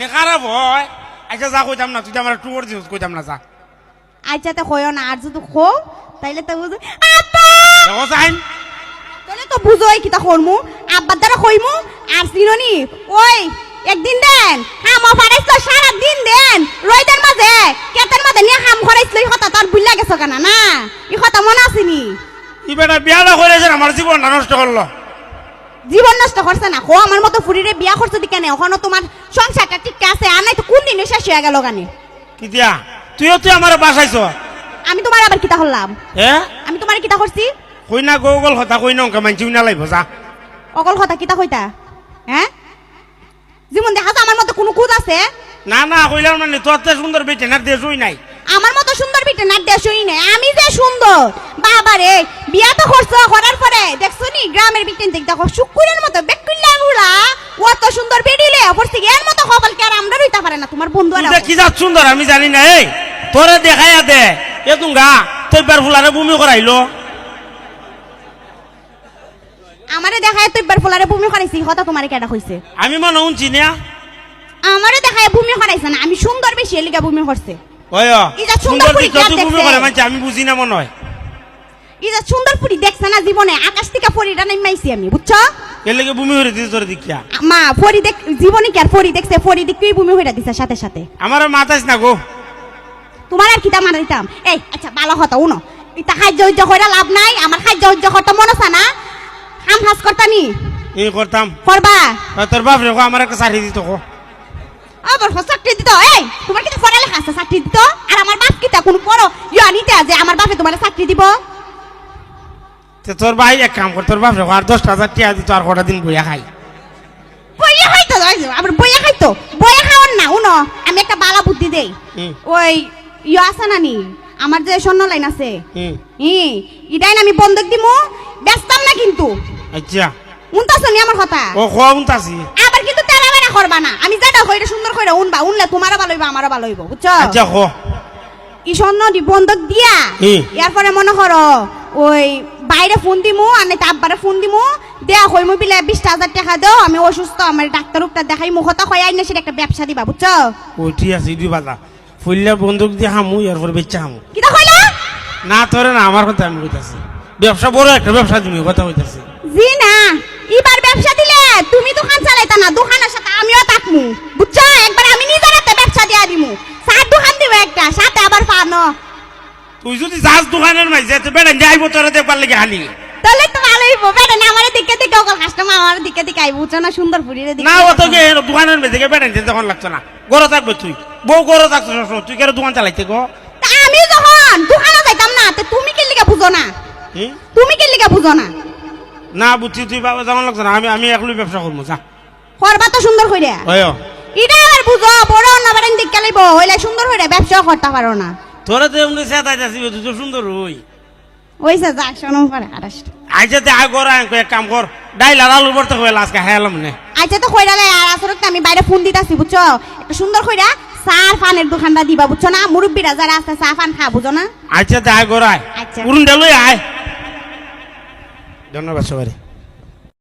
জানি খারাপ হয়। আচ্ছা যা কইতাম না তুই তো আমার টুয়ার দিস কইতাম না যা। আচ্ছা তো কইও না আর যদি খো তাইলে তো বুঝো দেখো চাইন তাহলে তো বুঝোই কিতা করমু আব্বার দ্বারা কইমু আর চিননি? ওই একদিন দেন হাম ফারাইছিল সারা দিন দেন রইদের মাঝে কেতের মাঝে নিয়ে হাম খরাইছিল এই কথা তার বুঝলা গেছো কেন? না এই কথা মনে আসেনি ই বেটা বিয়াটা করেছে আমার জীবনটা নষ্ট করল। জীবন নষ্ট করছে না। হো আমার মতো ফুরিরে বিয়া করছে দি কেন? এখনও তোমার সংসারটা ঠিক আছে আর নাই তো কোন দিনে শেষ হয়ে গেল গানে? কি দিয়া? তুইও তুই আমার বাসাইছ। আমি তোমার আবার কিতা করলাম? হে আমি তোমার কিতা করছি? কই না গৌগল কথা কই না অঙ্কা মানছি না লাইব যা। অকল কথা কিতা কইতা? হ্যাঁ যেমন দেখা যায় আমার মতো কোনো খুদ আছে? না না কইলাম মানে তোর তে সুন্দর বেটে না দেশই নাই। আমার মতো সুন্দর বিটে না দেশই নেই। আমি যে সুন্দর রে বিয়া তো করছ করার পরে দেখছ নি গ্রামের বিটেন দেখ দেখো শুকুরের মতো বেকুল্লা গুলা অত সুন্দর বেডিলে পড়ছে এর মতো কপাল কে আর আমরা রইতে পারে না? তোমার বন্ধু আর কি যা সুন্দর আমি জানি না এই তোরে দেখাইয়া দে। এ তুঙ্গা তোর বার ফুলারে বমি করাইলো। আমারে দেখায় তুই বার ফলারে ভূমি করাইছি কথা তোমারে কেডা কইছে। আমি মনে শুনছি না। আমারে দেখায় ভূমি করাইছে না আমি সুন্দর বেশি এলিগা ভূমি করছে। ওই এই যে সুন্দর করে। বমি করে মানছি আমি বুঝি না মনে হয়। যে সুন্দর পুরি দেখছে না জীবনে? আকাশ থেকে পরিটা নামাইছি আমি বুঝছ? এর লেগে বমি হয়ে দিস তোর দিকিয়া মা পরি দেখ জীবনে কি আর পরি দেখছে? পরি দেখতেই ভূমি হইরা দিছে সাথে সাথে। আমার মাথাইস না গো। তোমার আর কিতা মারা দিতাম? এই আচ্ছা ভালো হতো উনো। ইতা খাদ্য উজ্জ কইরা লাভ নাই আমার খাদ্য করতে মন আছে না? হাম হাস করতানি এই করতাম। করবা? তোর বাপ রে আমার একটা শাড়ি দিত কো আবার চাকরি দিত? এই তোমার কিতা পড়ালেখা আছে চাকরি দিত? আর আমার বাপ কিতা কোন বড় ইয়ানিতে যে আমার বাপে তোমার চাকরি দিব? তে তোর ভাই এক কাম কর তোর বাপ রে আর দশটা হাজার টিয়া দিত আর কটা দিন বইয়া খাই। বইয়া খাইতো আবার বইয়া খাই তো। বইয়া খাওয়ার না উনো আমি একটা বালা বুদ্ধি দেই। ওই ইয়ে আছে না নি? আমার যে স্বর্ণ লাইন আছে। হুম। ই ইটাই না আমি বন্ধক দিমু ব্যস্তাম না কিন্তু। আচ্ছা। উনতাছ নি আমার কথা? ও খোয়া উনতাছি। আবার কিন্তু তেরা বেড়া করবা না। আমি যেটা কইরা সুন্দর কইরা উনবা। উনলে তোমারও ভালো হইবা আমারও ভালো হইব বুঝছ? আচ্ছা খো। ই স্বর্ণ দি বন্ধক দিয়া। এরপরে মনে করো ওই বাইরে ফোন দিমু আর নাই আব্বারে ফোন দিমু। দেয়া হইমু বিলে বিশ হাজার টাকা দাও আমি অসুস্থ আমার ডাক্তার উপটার দেখাই মুখতা কয় আইনে সেটা একটা ব্যবসা দিবা বুঝছ ও ঠিক আছে দুই বাজা ফুললে বন্দুক দিয়ে হামু এরপর বেচা হামু। কিটা কইলা? না তোরে না আমার কথা আমি কইতাছি। ব্যবসা বড় একটা ব্যবসা তুমি কথা কইতাছি। জি না এবার ব্যবসা দিলে তুমি দোকান চালাইতা না দোকানের সাথে আমিও থাকমু বুঝছ একবার আমি নিজের হাতে ব্যবসা দিয়া দিমু সার দোকান দিব একটা সাথে আবার পানো তুই যদি যাস দোকানের মাঝে তো বেড়ে যাইব তোরা দেখবার লেগে হালি। তাহলে তো ভালোই বেড়ে না আমার দিকে দিকে ওকে কাস্টমার আমার দিকে দিকে আই বুঝছ না সুন্দর পুরীরে দিকে না অত গে দোকানের মাঝে বেড়ে তখন লাগতো না। গরো থাকবে তুই। বউ গরো সবসময়। তুই কেন দোকান চালাইতে গো তা আমি যখন দোকানে যাইতাম না তো তুমি কি লিগা বুঝো না? তুমি কি লিগা বুঝো না? না বুঝছি তুই বাবা যেমন লাগতো না। আমি আমি একলই ব্যবসা করব যা। করবা তো সুন্দর কইরা ওই এটা আবার বুঝো বড় অন্য বারেন দিক গেলেই হইলে সুন্দর কইরা ব্যবসা করতে পারো না। তোরা তো এমনি চেতাই যাচ্ছি তুই তো সুন্দর হই। তে আয় কর এক কাম কর। ডাইল আর আলু ভর্তা হয়ে আজকে হেলাম নে। আচ্ছা তো কইরালে আর আসলে তো আমি বাইরে ফোন দিতাছি বুঝছ? একটা সুন্দর কইরা সার ফানের দোকানটা দিবা বুঝছ না? মুরব্বীরা যারা আছে চা ফান খা বুঝো না? আয় কর আয়। আচ্ছা। উড়ুন ডালুই আয়। ধন্যবাদ সবাই